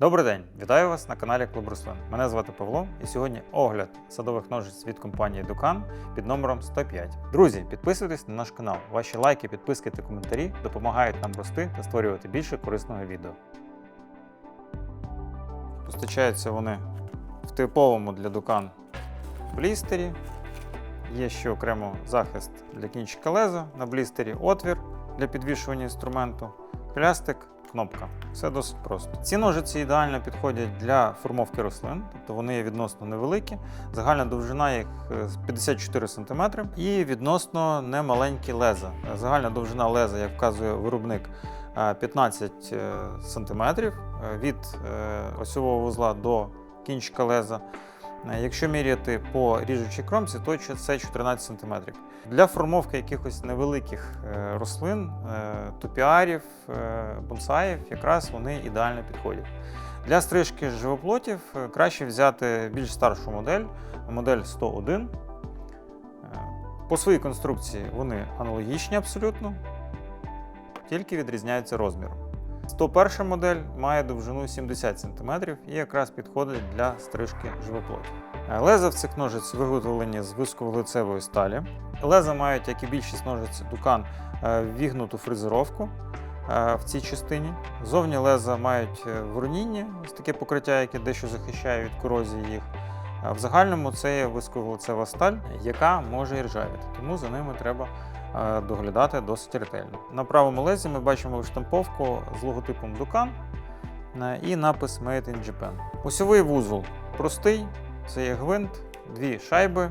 Добрий день, вітаю вас на каналі Клуб Руслин. Мене звати Павло, і сьогодні огляд садових ножиць від компанії Дукан під номером 105. Друзі, підписуйтесь на наш канал. Ваші лайки, підписки та коментарі допомагають нам рости та створювати більше корисного відео. Постачаються вони в типовому для Дукан блістері. Є ще окремо захист для кінчика леза на блістері, отвір для підвішування інструменту, хлястик, кнопка. Все досить просто. Ці ножиці ідеально підходять для формовки рослин, тобто вони є відносно невеликі. Загальна довжина їх е, 54 см і відносно немаленькі леза. Е, Загальна довжина леза, як вказує виробник, е, 15 см від е, осьового вузла до кінчика леза. Е, Якщо міряти по ріжучій кромці, то це 14 см. Для формовки якихось невеликих е, рослин, е, топіарів, бонсаїв, якраз вони ідеально підходять. Для стрижки живоплотів краще взяти більш старшу модель, модель 101. Е, По своїй конструкції вони аналогічні абсолютно, тільки відрізняються розміром. 101 модель має довжину 70 см і якраз підходить для стрижки живоплотів. Е, Леза в цих ножиць виготовлені з високовуглецевої сталі. Леза мають, як і більшість ножиць Дукан, е, вігнуту фрезеровку е, в цій частині. Зовні леза мають е, вороніння, ось таке покриття, яке дещо захищає від корозії їх. В загальному це є високовуглецева сталь, яка може і тому за ними треба доглядати досить ретельно. На правому лезі ми бачимо штамповку з логотипом Dukan е, і напис Made in Japan. Осьовий вузол простий, це є гвинт, дві шайби,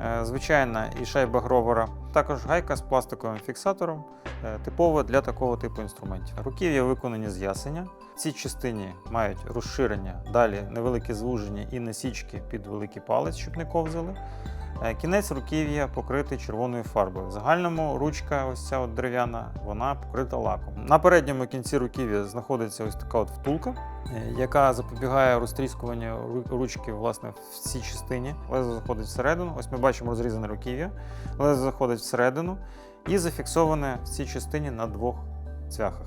е, звичайна і шайба гровера, також гайка з пластиковим фіксатором, е, типова для такого типу інструментів. Руків'я виконані з ясеня. В цій частині мають розширення, далі невелике звуження і насічки під великий палець, щоб не ковзали. Е, Кінець руків'я покритий червоною фарбою. В загальному ручка, ось ця от дерев'яна, вона покрита лаком. На передньому кінці руків'я знаходиться ось така от втулка, е, яка запобігає розтріскуванню ручки власне в цій частині. Лезо заходить всередину. Ось ми бачимо розрізане руків'я. Лезо заходить всередину і зафіксоване в цій частині на двох цвяхах.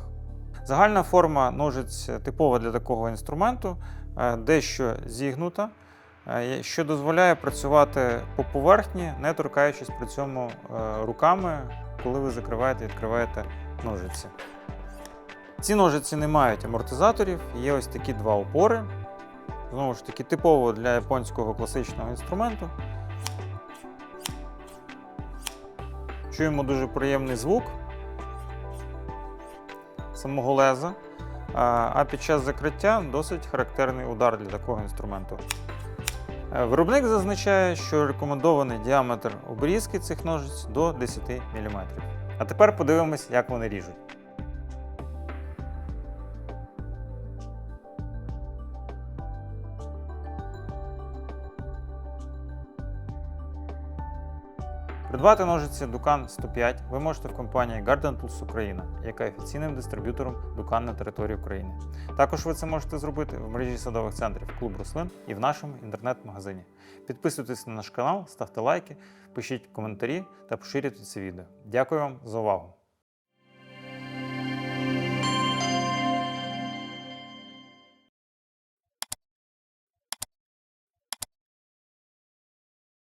Загальна форма ножиць типова для такого інструменту, е, дещо зігнута, що дозволяє працювати по поверхні, не торкаючись при цьому е, руками, коли ви закриваєте і відкриваєте ножиці. Ці ножиці не мають амортизаторів, є ось такі два опори. Знову ж таки, типово для японського класичного інструменту. Чуємо дуже приємний звук самого леза, а а під час закриття досить характерний удар для такого інструменту. Е, Виробник зазначає, що рекомендований діаметр обрізки цих ножиць до 10 мм. А тепер подивимось, як вони ріжуть. Придбати ножиці Dukan 105 ви можете в компанії Garden Tools Україна, яка є офіційним дистриб'ютором Dukan на території України. Також ви це можете зробити в мережі садових центрів Клуб Рослин і в нашому інтернет-магазині. Підписуйтесь на наш канал, ставте лайки, пишіть коментарі та поширюйте це відео. Дякую вам за увагу!